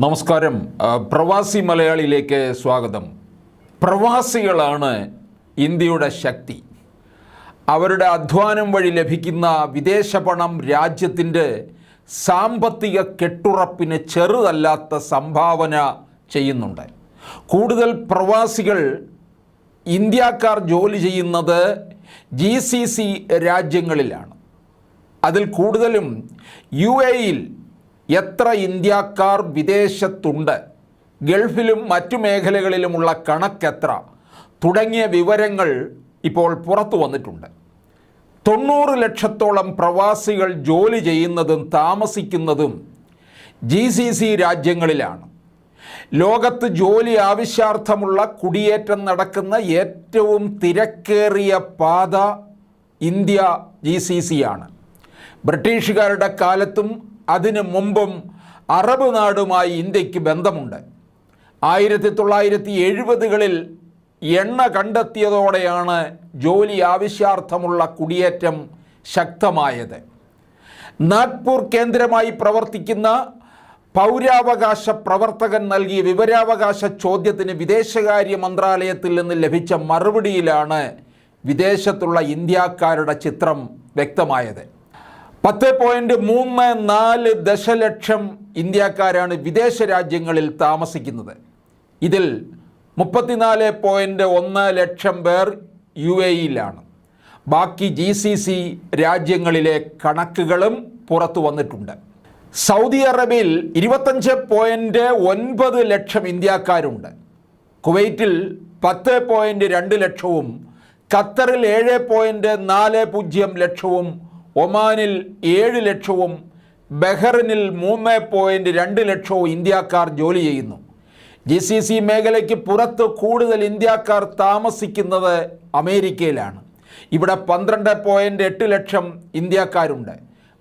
നമസ്കാരം. പ്രവാസി മലയാളിയിലേക്ക് സ്വാഗതം. പ്രവാസികളാണ് ഇന്ത്യയുടെ ശക്തി. അവരുടെ അധ്വാനം വഴി ലഭിക്കുന്ന വിദേശ പണം രാജ്യത്തിന്റെ സാമ്പത്തിക കെട്ടുറപ്പിന് ചെറുതല്ലാത്ത സംഭാവന ചെയ്യുന്നുണ്ട്. കൂടുതൽ പ്രവാസികൾ ഇന്ത്യക്കാർ ജോലി ചെയ്യുന്നത് ജി സി സി രാജ്യങ്ങളിലാണ്. അതിൽ കൂടുതലും യു എയിൽ എത്ര ഇന്ത്യക്കാർ വിദേശത്തുണ്ട് ഗൾഫിലും മറ്റു മേഖലകളിലുമുള്ള കണക്കെത്ര തുടങ്ങിയ വിവരങ്ങൾ ഇപ്പോൾ പുറത്തു വന്നിട്ടുണ്ട്. തൊണ്ണൂറ് ലക്ഷത്തോളം പ്രവാസികൾ ജോലി ചെയ്യുന്നതും താമസിക്കുന്നതും ജി സി സി രാജ്യങ്ങളിലാണ്. ലോകത്ത് ജോലി ആവശ്യാർത്ഥമുള്ള കുടിയേറ്റം നടക്കുന്ന ഏറ്റവും തിരക്കേറിയ പാത ഇന്ത്യ ജി സി സി ആണ്. ബ്രിട്ടീഷുകാരുടെ കാലത്തും അതിനു മുമ്പും അറബ് നാടുമായി ഇന്ത്യയ്ക്ക് ബന്ധമുണ്ട്. ആയിരത്തി തൊള്ളായിരത്തി എഴുപതുകളിൽ എണ്ണ കണ്ടെത്തിയതോടെയാണ് ജോലി ആവശ്യാർത്ഥമുള്ള കുടിയേറ്റം ശക്തമായത്. നാഗ്പൂർ കേന്ദ്രമായി പ്രവർത്തിക്കുന്ന പൗരാവകാശ പ്രവർത്തകൻ നൽകിയ വിവരാവകാശ ചോദ്യത്തിന് വിദേശകാര്യ മന്ത്രാലയത്തിൽ നിന്ന് ലഭിച്ച മറുപടിയിലാണ് വിദേശത്തുള്ള ഇന്ത്യക്കാരുടെ ചിത്രം വ്യക്തമായത്. പത്ത് പോയിന്റ് മൂന്ന് നാല് ദശലക്ഷം ഇന്ത്യക്കാരാണ് വിദേശ രാജ്യങ്ങളിൽ താമസിക്കുന്നത്. ഇതിൽ മുപ്പത്തിനാല് പോയിന്റ് ഒന്ന് ലക്ഷം പേർ യു എ ഇയിലാണ്. ബാക്കി ജി സി സി രാജ്യങ്ങളിലെ കണക്കുകളും പുറത്തു വന്നിട്ടുണ്ട്. സൗദി അറേബ്യയിൽ ഇരുപത്തഞ്ച് പോയിന്റ് ഒൻപത് ലക്ഷം ഇന്ത്യക്കാരുണ്ട്. കുവൈറ്റിൽ പത്ത് പോയിന്റ് രണ്ട് ലക്ഷവും ഖത്തറിൽ ഏഴ് പോയിന്റ് നാല് പൂജ്യം ലക്ഷവും ഒമാനിൽ ഏഴ് ലക്ഷവും ബഹ്റിനിൽ മൂന്ന് പോയിന്റ് രണ്ട് ലക്ഷവും ഇന്ത്യക്കാർ ജോലി ചെയ്യുന്നു. ജി സി സി മേഖലയ്ക്ക് പുറത്ത് കൂടുതൽ ഇന്ത്യക്കാർ താമസിക്കുന്നത് അമേരിക്കയിലാണ്. ഇവിടെ പന്ത്രണ്ട് പോയിന്റ് എട്ട് ലക്ഷം ഇന്ത്യക്കാരുണ്ട്.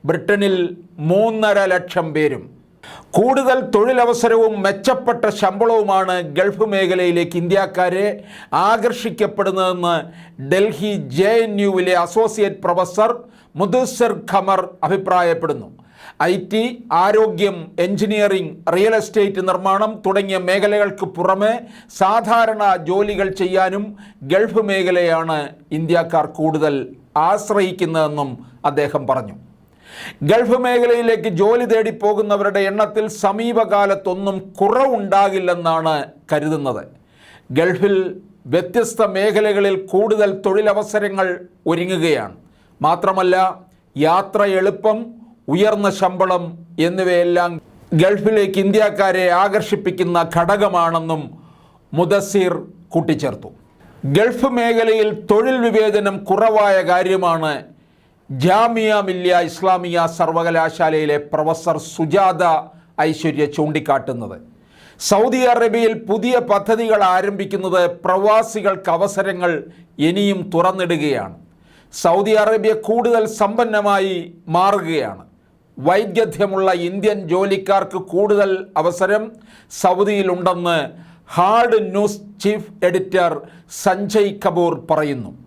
ബ്രിട്ടനിൽ മൂന്നര ലക്ഷം പേരും. കൂടുതൽ തൊഴിലവസരവും മെച്ചപ്പെട്ട ശമ്പളവുമാണ് ഗൾഫ് മേഖലയിലേക്ക് ഇന്ത്യക്കാരെ ആകർഷിക്കപ്പെടുന്നതെന്ന് ഡൽഹി ജെ എൻ യുവിലെ അസോസിയേറ്റ് പ്രൊഫസർ മുദുസർ ഖമർ അഭിപ്രായപ്പെടുന്നു. ഐ ടി ആരോഗ്യം എഞ്ചിനീയറിംഗ് റിയൽ എസ്റ്റേറ്റ് നിർമ്മാണം തുടങ്ങിയ മേഖലകൾക്ക് പുറമെ സാധാരണ ജോലികൾ ചെയ്യാനും ഗൾഫ് മേഖലയാണ് ഇന്ത്യക്കാർ കൂടുതൽ ആശ്രയിക്കുന്നതെന്നും അദ്ദേഹം പറഞ്ഞു. ഗൾഫ് മേഖലയിലേക്ക് ജോലി തേടി പോകുന്നവരുടെ എണ്ണത്തിൽ സമീപകാലത്തൊന്നും കുറവുണ്ടാകില്ലെന്നാണ് കരുതുന്നത്. ഗൾഫിൽ വ്യത്യസ്ത മേഖലകളിൽ കൂടുതൽ തൊഴിലവസരങ്ങൾ ഒരുങ്ങുകയാണ്. മാത്രമല്ല യാത്ര എളുപ്പം ഉയർന്ന ശമ്പളം എന്നിവയെല്ലാം ഗൾഫിലേക്ക് ഇന്ത്യക്കാരെ ആകർഷിപ്പിക്കുന്ന ഘടകമാണെന്നും മുദസീർ കൂട്ടിച്ചേർത്തു. ഗൾഫ് മേഖലയിൽ തൊഴിൽ വിവേചനം കുറവായ കാര്യമാണ് ജാമിയ മില്യ ഇസ്ലാമിയ സർവകലാശാലയിലെ പ്രൊഫസർ സുജാത ഐശ്വര്യ ചൂണ്ടിക്കാട്ടുന്നത്. സൗദി അറേബ്യയിൽ പുതിയ പദ്ധതികൾ ആരംഭിക്കുന്നത് പ്രവാസികൾക്ക് അവസരങ്ങൾ ഇനിയും തുറന്നിടുകയാണ്. സൗദി അറേബ്യ കൂടുതൽ സമ്പന്നമായി മാറുകയാണ്. വൈദഗ്ധ്യമുള്ള ഇന്ത്യൻ ജോലിക്കാർക്ക് കൂടുതൽ അവസരം സൗദിയിലുണ്ടെന്ന് hard news chief editor Sanjay Kapoor പറയുന്നു.